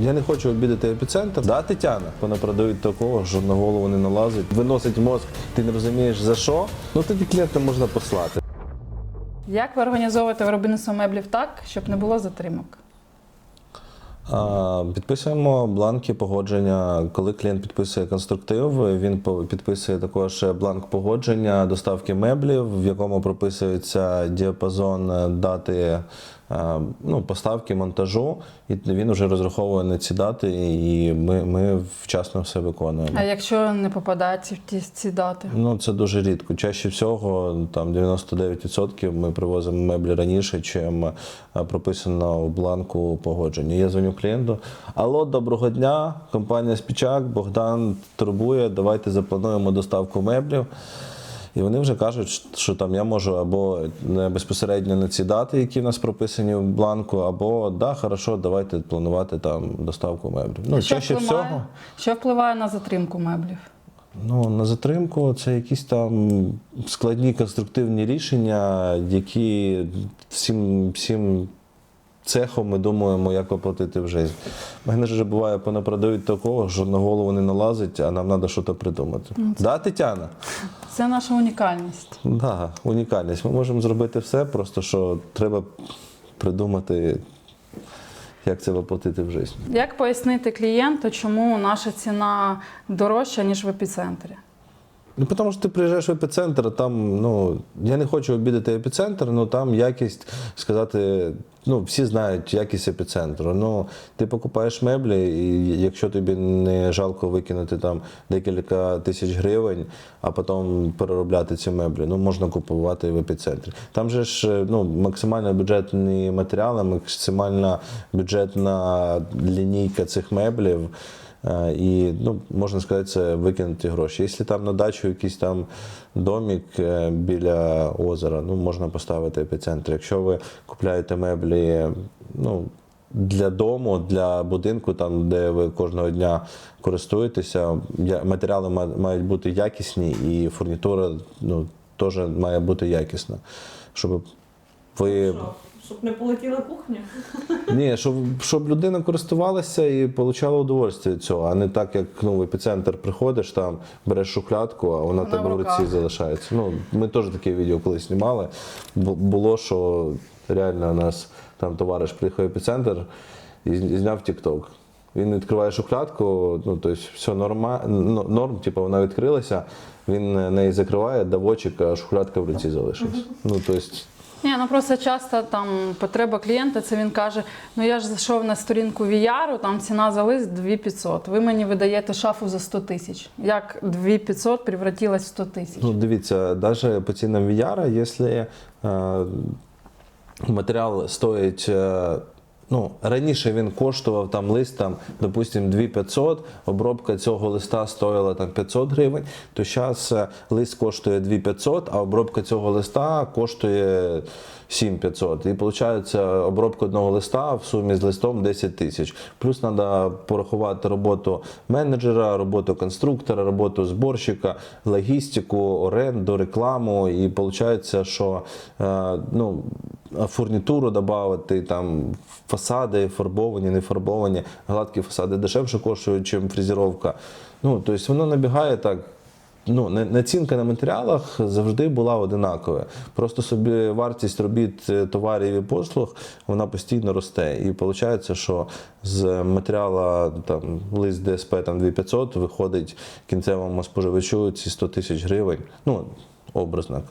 я не хочу обідати епіцентр. Да, Тетяна? Вона продають такого, що на голову не налазить, виносить мозк, ти не розумієш за що. Ну тоді клієнта можна послати. Як ви організовуєте виробництво меблів так, щоб не було затримок? А, Підписуємо бланки погодження. Коли клієнт підписує конструктив, він підписує також бланк погодження доставки меблів, в якому прописується діапазон е, дати ну, поставки, монтажу, і він вже розраховує на ці дати, і ми, ми вчасно все виконуємо. А якщо не попадається в ті ці дати? Ну, це дуже рідко. Чаще всього, там 99% ми привозимо меблі раніше, чим е, прописано в бланку погодження. Я дзвоню клієнту. Алло, доброго дня, компанія Спічак, Богдан турбує, давайте заплануємо доставку меблів. І вони вже кажуть, що там я можу або не безпосередньо на ці дати, які в нас прописані в бланку, або да, хорошо, давайте планувати там доставку меблів. Ну, що, чаще впливає, всього. що впливає на затримку меблів? Ну, на затримку це якісь там складні конструктивні рішення, які всім, всім цехом ми думаємо, як оплатити в житті. У мене ж вже буває, понапродають такого, що на голову не налазить, а нам треба щось придумати. Да, Тетяна? Це наша унікальність. Да, унікальність. Ми можемо зробити все, просто що треба придумати, як це воплотити в життя. Як пояснити клієнту, чому наша ціна дорожча, ніж в епіцентрі? Ну, тому що ти приїжджаєш в епіцентр, там, ну, я не хочу обідати епіцентр, ну там якість, сказати, ну, всі знають якість епіцентру. Ну, ти покупаєш меблі, і якщо тобі не жалко викинути там декілька тисяч гривень, а потім переробляти ці меблі, ну можна купувати в епіцентрі. Там же ж ну, максимально бюджетні матеріали, максимальна бюджетна лінійка цих меблів. Е, І ну, можна сказати, це викинуті гроші. Якщо там на дачу якийсь там домик е, біля озера, ну можна поставити епіцентр. Якщо ви купляєте меблі, ну. Для дому, для будинку, там де ви кожного дня користуєтеся, матеріали мають бути якісні, і фурнітура ну, теж має бути якісна. Щоб ви? Щоб не полетіла кухня? ні, щоб, щоб людина користувалася і отримала удовольствие від цього, а не так, як ну, в епіцентр приходиш, там береш шухлядку, а вона Вона тебе в руці залишається. Ну, ми теж таке відео колись знімали. Бу- Було, що реально у нас там товариш приїхав в епіцентр і зняв TikTok. Він відкриває шухлядку, ну тобто все норма, норм, типу, вона відкрилася, він неї закриває, давочик, а шухлядка в руці залишилась. Ну, тобто, Ні, ну просто часто там потреба клієнта, це він каже: ну я ж зайшов на сторінку VR, там ціна за лист 2500. Ви мені видаєте шафу за 100 тисяч. Як 2500 превратилось в 100 тисяч? Ну, дивіться, навіть по цінам VR, якщо е, матеріал стоїть. Е, Ну, раніше він коштував там лист, там, допустим, 2500, обробка цього листа стоїла там 500 гривень, то зараз лист коштує 2500, а обробка цього листа коштує 7500. І виходить, обробка одного листа в сумі з листом 10 тисяч. Плюс треба порахувати роботу менеджера, роботу конструктора, роботу зборщика, логістику, оренду, рекламу. І виходить, що е, ну, фурнітуру додати, там фасади фарбовані, не фарбовані, гладкі фасади дешевше коштують, ніж фрезеровка. Ну, тобто воно набігає так. Ну, націнка на матеріалах завжди була одинакова. Просто собі вартість робіт е, товарів і послуг вона постійно росте. І виходить, що з матеріалу там лист ДСП там 2500 виходить кінцевому споживачу ці 100 тисяч гривень. Ну, образно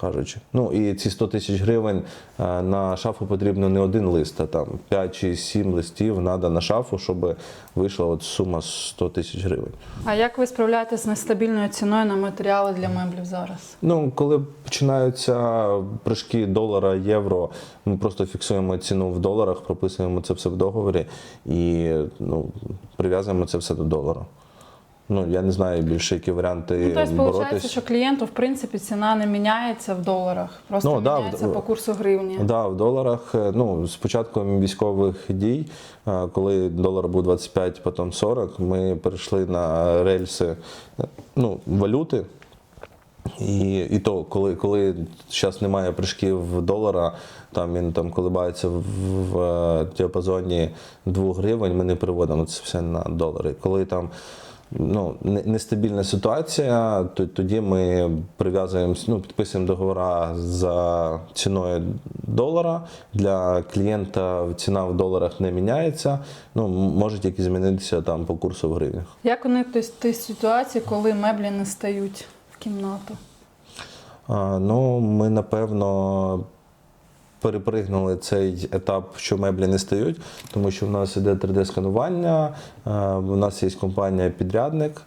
кажучи. Ну і ці 100 тисяч гривень е, на шафу потрібно не один лист, а там 5 чи 7 листів треба на шафу, щоб вийшла от сума 100 тисяч гривень. А як ви справляєтесь з нестабільною ціною на матеріали для меблів зараз? Ну, коли починаються прыжки долара, євро, ми просто фіксуємо ціну в доларах, прописуємо це все в договорі і ну, прив'язуємо це все до долара. Ну, я не знаю більше, які варіанти Ну, тобто, виходить, що клієнту, в принципі, ціна не міняється в доларах, просто Ну, да, міняється в- по курсу гривні. Да, в доларах. е, Ну, з початком військових дій, е, коли долар був 25, потім 40, ми перейшли на рельси е, ну, валюти. І, і то, коли, коли зараз немає прыжків долара, там він там колибається в, в е, діапазоні 2 гривень, ми не переводимо це все на долари. Коли там ну, нестабільна ситуація, то тоді ми прив'язуємо, ну, підписуємо договори за ціною долара. Для клієнта ціна в доларах не міняється. Ну, може тільки змінитися там по курсу в гривнях. Як уникнути ситуації, коли меблі не стають в кімнату? А, Ну, ми напевно перепригнули цей етап, що меблі не стають, тому що в нас іде 3D-сканування, а, у нас є компанія-підрядник.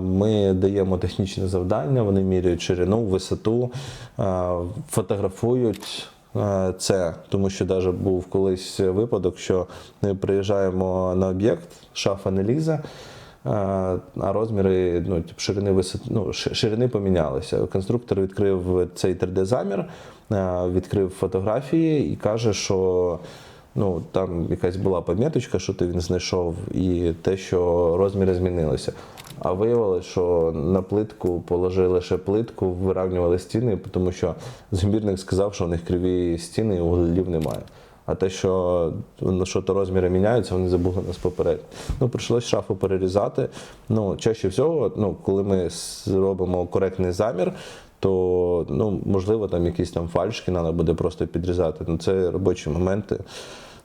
Ми даємо технічне завдання, вони міряють ширину, висоту, фотографують це, тому що навіть був колись випадок, що ми приїжджаємо на об'єкт, шафа не лізе. Е, А розміри ну, ширини, висот... ну, ширини помінялися. Конструктор відкрив цей 3D-замір, е, відкрив фотографії і каже, що ну, там якась була поміточка, що ти він знайшов, і те, що розміри змінилися. А виявилось, що на плитку положили лише плитку, вирівнювали стіни, тому що змірник сказав, що у них криві стіни і углів немає. А те, що ну, що то розміри міняються, вони забули нас попередити. Ну, прийшлось шафу перерізати. Ну, чаще всього, ну, коли ми робимо коректний замір, то ну, можливо там якісь там фальшки треба буде просто підрізати. Ну, це робочі моменти.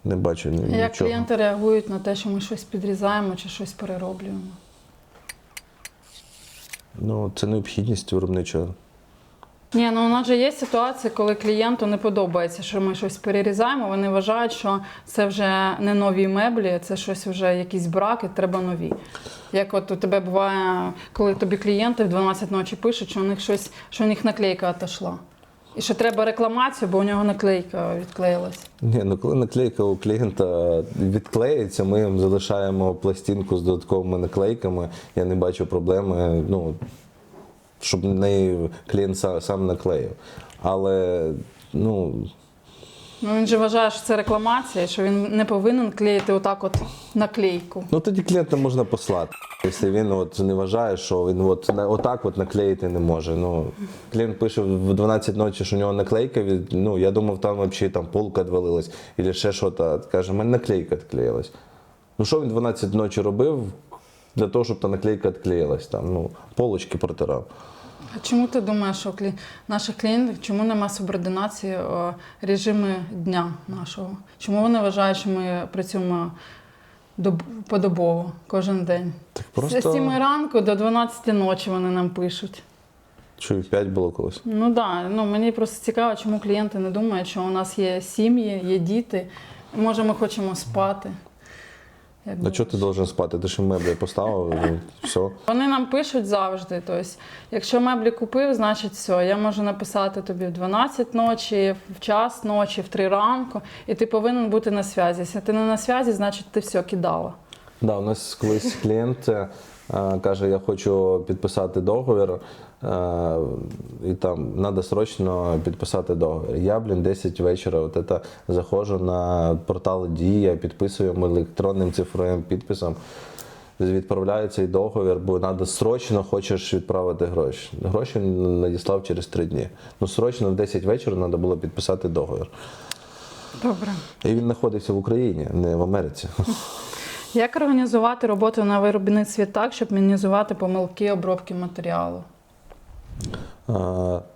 Не бачу ні- Як клієнти реагують на те, що ми щось підрізаємо чи щось перероблюємо? Ну, це необхідність виробничого. Ні, ну у нас же є ситуації, коли клієнту не подобається, що ми щось перерізаємо. Вони вважають, що це вже не нові меблі, це щось вже якісь браки, треба нові. Як от у тебе буває, коли тобі клієнти в 12 ночі пишуть, що у них щось, що у них наклейка отошла. І що треба рекламацію, бо у нього наклейка відклеїлась. Ні, ну коли наклейка у клієнта відклеїться, ми їм залишаємо пластинку з додатковими наклейками. Я не бачу проблеми, ну, щоб неї клієнт сам наклеїв. Але ну, Ну він же вважає, що це рекламація, що він не повинен клеїти отак от наклейку. ну тоді клієнта можна послати. Якщо він от не вважає, що він от, отак от наклеїти не може. Ну, клієнт пише в 12 ночі, що у нього наклейка від. Ну, я думав, там взагалі там полка відвалилась, або ще щось. Каже, у мене наклейка відклеїлась. Ну що він 12 ночі робив для того, щоб та наклейка відклеїлась? Там, ну, полочки протирав. А чому ти думаєш, що клі... наших клієнтів, чому нема субординації е, режими дня нашого? Чому вони вважають, що ми працюємо доб... подобово кожен день? Так З 7 ранку до 12 ночі вони нам пишуть. чую, 5 було колись. Ну так, да, ну мені просто цікаво, чому клієнти не думають, що у нас є сім'ї, є діти, може ми хочемо спати. Як А чого ти должен спати? Ти ж меблі поставив, і все. Вони нам пишуть завжди. Тобто, якщо меблі купив, значить все. Я можу написати тобі в 12 ночі, в час ночі, в 3 ранку, і ти повинен бути на зв'язі. Якщо ти не на зв'язі, значить ти все кидала. Да, у нас колись клієнт е, каже, я хочу підписати договір, е, і там треба срочно підписати договір. Я, блін, 10 вечора от это, заходжу на портал Дія, підписуємо електронним цифровим підписом. Відправляю цей договір, бо треба срочно хочеш відправити гроші. Гроші надіслав через 3 дні. Ну, срочно в 10 вечора треба було підписати договір. Добре. І він знаходився в Україні, не в Америці. Як організувати роботу на виробництві так, щоб мінімізувати помилки обробки матеріалу?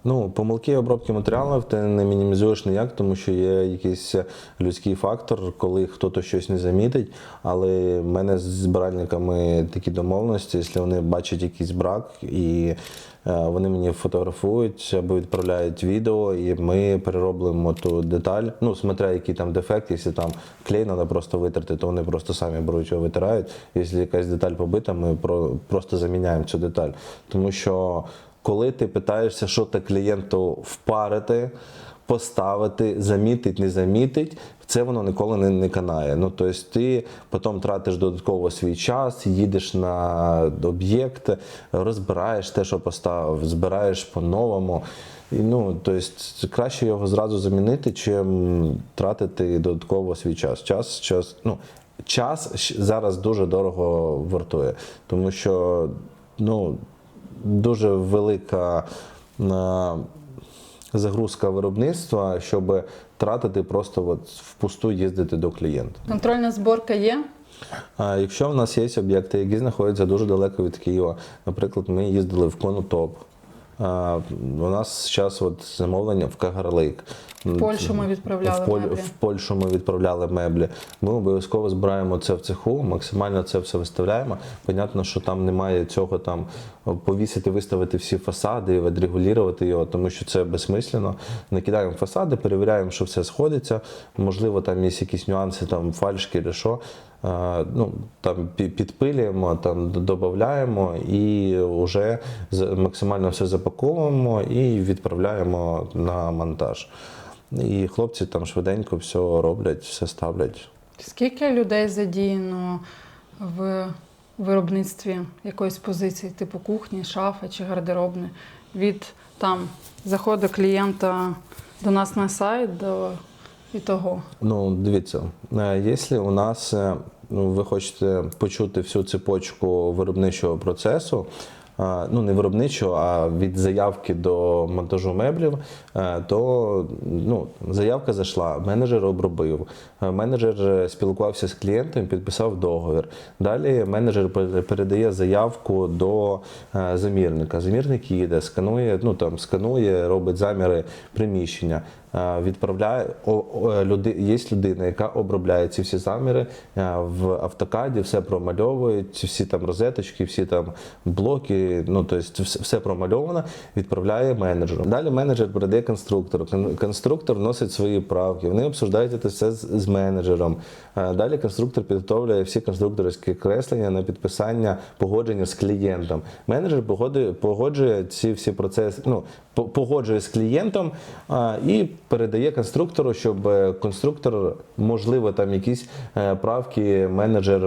Ну, помилки обробки матеріалів ти не мінімізуєш ніяк, тому що є якийсь людський фактор, коли хтось щось не замітить. Але в мене з збиральниками такі домовленості, якщо вони бачать якийсь брак і е, вони мені фотографують або відправляють відео, і ми перероблюємо ту деталь. Ну, смотря який там дефект, якщо там клей треба просто витерти, то вони просто самі беруть його витирають. Якщо якась деталь побита, ми про, просто заміняємо цю деталь. Тому що коли ти питаєшся, що ти клієнту впарити, поставити, замітить, не замітить, це воно ніколи не, не канає. Ну, тобто ти потім тратиш додатково свій час, їдеш на об'єкт, розбираєш те, що поставив, збираєш по-новому. І, ну, тобто, краще його зразу замінити, чим тратити додатково свій час. Час, час, ну, час зараз дуже дорого вартує, тому що ну, дуже велика е, загрузка виробництва, щоб тратити просто от впусту їздити до клієнта. Контрольна зборка є. А якщо в нас є об'єкти, які знаходяться дуже далеко від Києва, наприклад, ми їздили в Конотоп. У нас зараз от замовлення в Кагарлик. В Польщу ми відправляли в, Поль- меблі. в Польщу ми відправляли меблі. Ми обов'язково збираємо це в цеху, максимально це все виставляємо. Понятно, що там немає цього там повісити, виставити всі фасади відрегулювати його, тому що це безсмислено. Накидаємо фасади, перевіряємо, що все сходиться. Можливо, там є якісь нюанси, там фальшки чи що. Ну, там підпилюємо, там додаємо і вже максимально все запаковуємо і відправляємо на монтаж. І хлопці там швиденько все роблять, все ставлять. Скільки людей задіяно в виробництві якоїсь позиції, типу кухні, шафи чи гардеробни, від там заходу клієнта до нас на сайт до і того. Ну, дивіться, е, якщо у нас е, ну, ви хочете почути всю цепочку виробничого процесу, е, ну не виробничого, а від заявки до монтажу меблів, то ну, заявка зайшла, менеджер обробив, менеджер спілкувався з клієнтом, підписав договір. Далі менеджер передає заявку до замірника. Замірник їде, сканує, ну там сканує, робить заміри приміщення. Е, Відправляє о, люди, є людина, яка обробляє ці всі заміри е, в автокаді, все промальовують, всі там розеточки, всі там блоки. Ну тобто все, промальовано, відправляє менеджеру. Далі менеджер передає конструктору. Конструктор вносить свої правки. Вони обсуждають це все з, менеджером. Е, Далі конструктор підготовлює всі конструкторські креслення на підписання погодження з клієнтом. Менеджер погоджує ці всі процеси, ну погоджує з клієнтом і передає конструктору, щоб е, конструктор, можливо, там якісь е, правки менеджер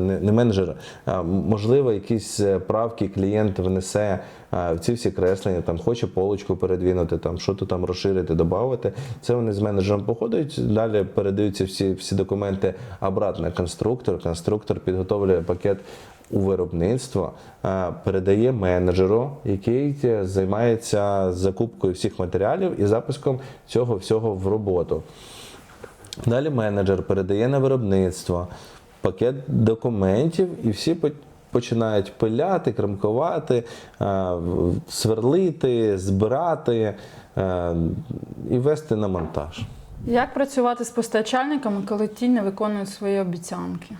не менеджер, а можливо, якісь е, правки клієнт внесе в ці всі креслення, там хоче полочку передвинути, там що то там розширити, додати. Це вони з менеджером походять. Далі передаються всі, всі документи обратно конструктор. Конструктор підготовлює пакет у виробництво, е, передає менеджеру, який е, займається закупкою всіх матеріалів і запуском цього всього в роботу. Далі менеджер передає на виробництво пакет документів, і всі починають пиляти, крамкувати, е, сверлити, збирати і вести на монтаж. Як працювати з постачальниками, коли ті не виконують свої обіцянки?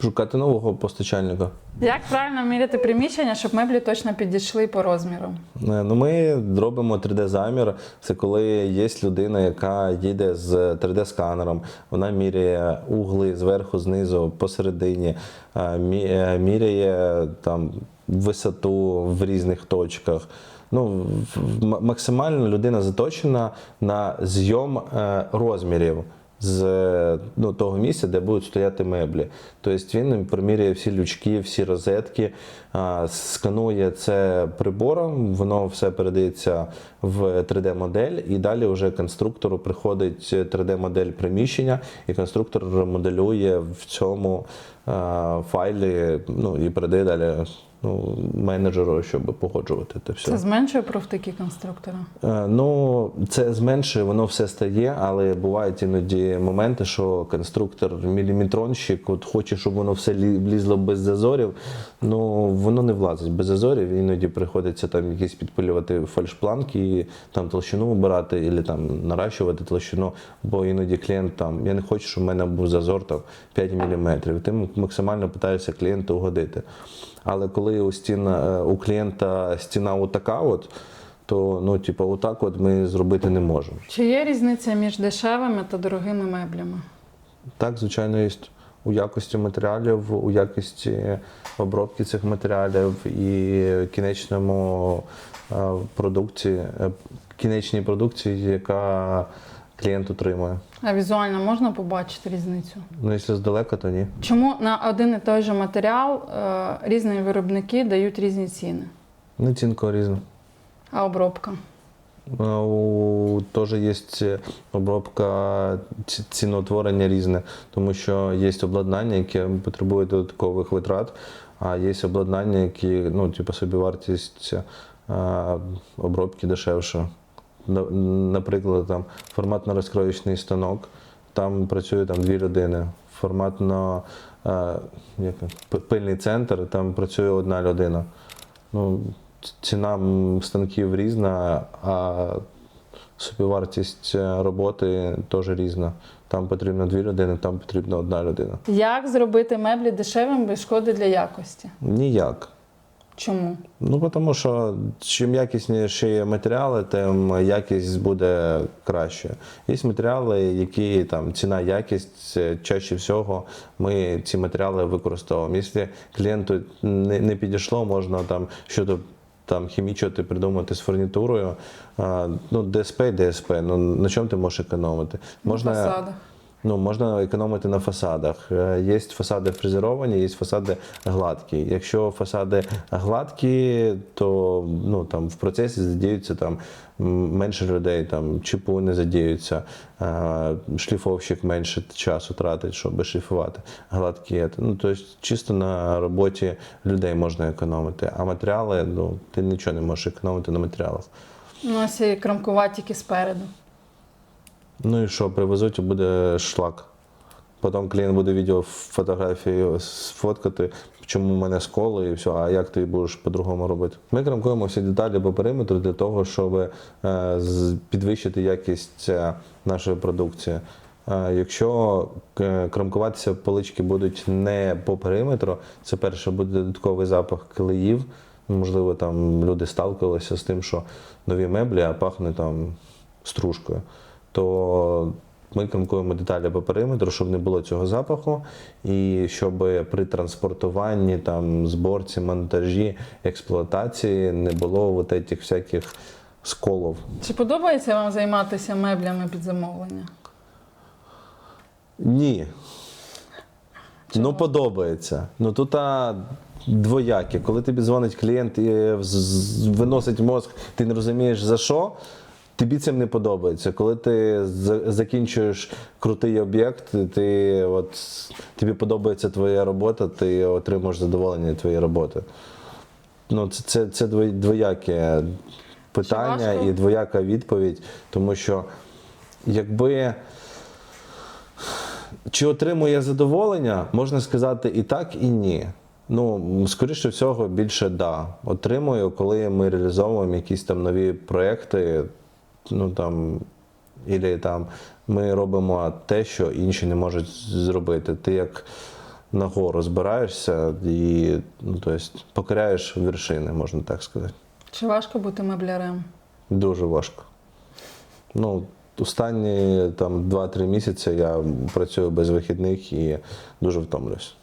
Шукати нового постачальника. Як правильно міряти приміщення, щоб меблі точно підійшли по розміру? Е, Ну, ми робимо 3D-замір. Це коли є людина, яка їде з 3D-сканером. Вона міряє угли зверху, знизу, посередині, е, мі- е, міряє там висоту в різних точках. Ну, в- м- максимально людина заточена на зйом е, розмірів з ну, того місця, де будуть стояти меблі. Тобто він примірює всі лючки, всі розетки, сканує це прибором, воно все передається в 3D-модель, і далі вже конструктору приходить 3D-модель приміщення, і конструктор моделює в цьому а, файлі ну, і передає далі ну, менеджеру, щоб погоджувати це все. Це зменшує профтики конструктора? Е, Ну, це зменшує, воно все стає, але бувають іноді моменти, що конструктор, міліметронщик, от хоче, щоб воно все лі- лізло без зазорів. Ну, воно не влазить без зазорів. Іноді приходиться там якісь підпилювати фальшпланки, і там толщину обирати, або там наращувати толщину. Бо іноді клієнт там, я не хочу, щоб в мене був зазор там 5 мм. Ти максимально питаєшся клієнту угодити. Але коли у стіна е, у клієнта стіна отака, от то ну, типу, отак от ми зробити не можемо. Чи є різниця між дешевими та дорогими меблями? Так, звичайно, є у якості матеріалів, у якості обробки цих матеріалів і кінечному е, продукції, е, кінечній продукції, яка клієнт отримує. А візуально можна побачити різницю? Ну, якщо здалека, то ні. Чому на один і той же матеріал е, різні виробники дають різні ціни, Ну, цінка різна. а обробка? Е, У теж є обробка ці- ціноутворення різне, тому що є обладнання, яке потребує додаткових витрат, а є обладнання, які ну, типу, собівартість а, обробки дешевше. На- Наприклад, там форматно-розкроєчний станок, там працює там дві людини. Форматно е, як, п- пильний центр, там працює одна людина. Ну, ціна станків різна, а собівартість е, роботи теж різна. Там потрібно дві людини, там потрібна одна людина. Як зробити меблі дешевим без шкоди для якості? Ніяк. Чому? Ну, тому що чим якісніші матеріали, тим якість буде краще. Є матеріали, які там ціна, якість, е, чаще всього ми ці матеріали використовуємо. Якщо клієнту не, не підійшло, можна там щось там хімічувати, придумати з фурнітурою. А, ну, ДСП ДСП. Ну на чому ти можеш економити? На фасадах. Ну, можна економити на фасадах. Е, Є фасади фрезеровані, є фасади гладкі. Якщо фасади гладкі, то ну, там, в процесі задіються там, менше людей, там, чіпу не задіються, е, шліфовщик менше часу тратить, щоб шліфувати гладкі. Ну, тобто чисто на роботі людей можна економити, а матеріали, ну, ти нічого не можеш економити на матеріалах. Ну, ось і кромкуватики спереду. Ну і що, привезуть і буде шлак. Потім клієнт буде відео фотографії сфоткати, чому в мене сколи і все, а як ти будеш по-другому робити. Ми крамкуємо всі деталі по периметру для того, щоб е, підвищити якість е, нашої продукції. Е, Якщо крамкуватися полички будуть не по периметру, це перше буде додатковий запах клеїв. Можливо, там люди сталкувалися з тим, що нові меблі, а пахне там стружкою. То ми крамкуємо деталі по периметру, щоб не було цього запаху, і щоб при транспортуванні, там, зборці, монтажі, експлуатації не було вот этих всяких сколів. Чи подобається вам займатися меблями під замовлення? Ні. Чому? Ну, подобається. Ну тут а, двояке. Коли тобі дзвонить клієнт і виносить мозк, ти не розумієш за що. Тобі цим не подобається. Коли ти закінчуєш крутий об'єкт, ти от тобі подобається твоя робота, ти отримуєш задоволення від твоєї роботи. Ну, це, це, це двояке питання і двояка відповідь, тому що якби. Чи отримує задоволення, можна сказати і так, і ні. Ну, скоріше всього, більше да. Отримую, коли ми реалізовуємо якісь там нові проекти, ну там, ілі там ми робимо те, що інші не можуть зробити. Ти як на гору збираєшся і ну, то есть, покоряєш вершини, можна так сказати. Чи важко бути меблярем? Дуже важко. Ну, останні там 2-3 місяці я працюю без вихідних і дуже втомлююсь.